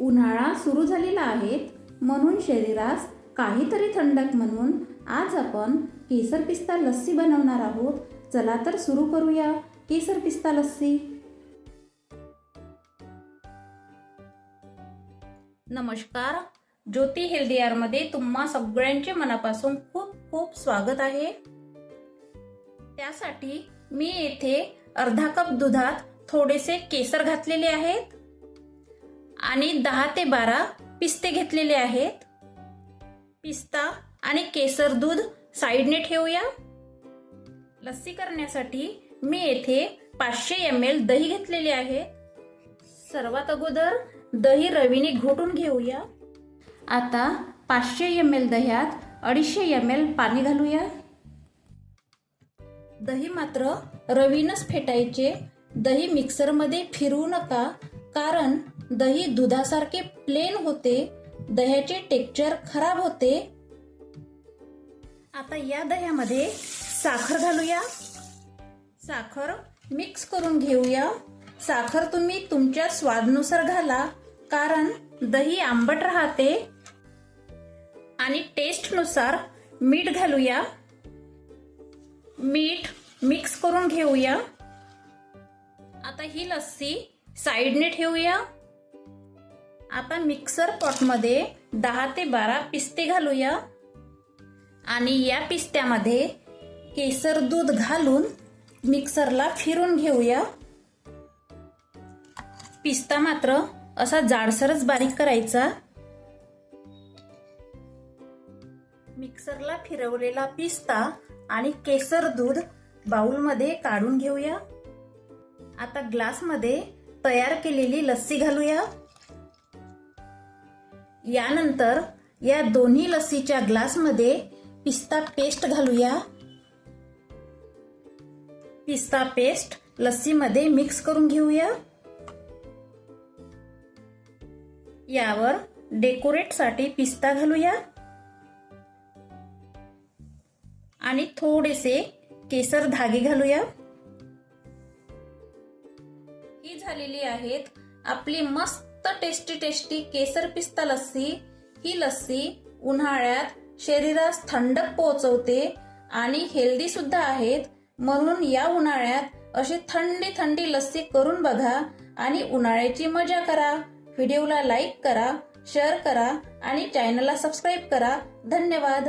उन्हाळा सुरू झालेला आहे. म्हणून शरीरास काहीतरी थंडक म्हणून आज आपण केसर पिस्ता लस्सी बनवणार आहोत. चला तर सुरू करूया. केसर पिस्ता लस्सी. नमस्कार. ज्योती हेल्दी आरमध्ये तुम्हा सगळ्यांचे मनापासून खूप खूप स्वागत आहे. त्यासाठी मी येथे अर्धा कप दुधात थोडेसे केसर घातलेले आहेत. आणि दहा ते बारा पिस्ते घेतलेले आहेत. पिस्ता आणि केसर दूध साईडने ठेवूया. लस्सी करण्यासाठी मी येथे पाचशे एम एल दही घेतलेले आहे. सर्वात अगोदर दही रवीने घोटून घेऊया. आता पाचशे एम एल दह्यात अडीचशे एम एल पाणी घालूया. दही मात्र रवीनच फेटायचे. दही मिक्सरमध्ये फिरवू नका कारण दही दुधासारखे प्लेन होते दह्याचे टेक्चर खराब होते. आता या दह्यामध्ये साखर घालूया. साखर मिक्स करून घेऊया. साखर तुम्ही तुमच्या स्वादनुसार घाला कारण दही आंबट राहते. आणि टेस्टनुसार मीठ घालूया. मीठ मिक्स करून घेऊया. आता ही लस्सी साईडने ठेवूया. आता मिक्सर पॉटमध्ये दहा ते बारा पिस्ते घालूया. आणि या पिस्त्यामध्ये केसर दूध घालून मिक्सरला फिरून घेऊया. पिस्ता मात्र असा जाडसरच बारीक करायचा. मिक्सरला फिरवलेला पिस्ता आणि केसर दूध बाउलमध्ये काढून घेऊया. आता ग्लासमध्ये तयार केलेली लस्सी घालूया. यानंतर या दोन्ही लस्सीच्या ग्लासमध्ये पिस्ता पेस्ट घालूया. पिस्ता पेस्ट लस्सीमध्ये मिक्स करून घेऊया. यावर डेकोरेटसाठी पिस्ता घालूया. आणि थोडेसे केसर धागे घालूया. ही झालेली आहेत आपली मस्त मस्त टेस्टी टेस्टी केसर पिस्ता लस्सी. ही लस्सी उन्हाळ्यात शरीरास थंडक पोहोचवते आणि हेल्दी सुद्धा आहेत. म्हणून या उन्हाळ्यात अशी थंडी थंडी लस्सी करून बघा आणि उन्हाळ्याची मजा करा. व्हिडिओला लाईक करा शेअर करा आणि चॅनलला सबस्क्राईब करा. धन्यवाद.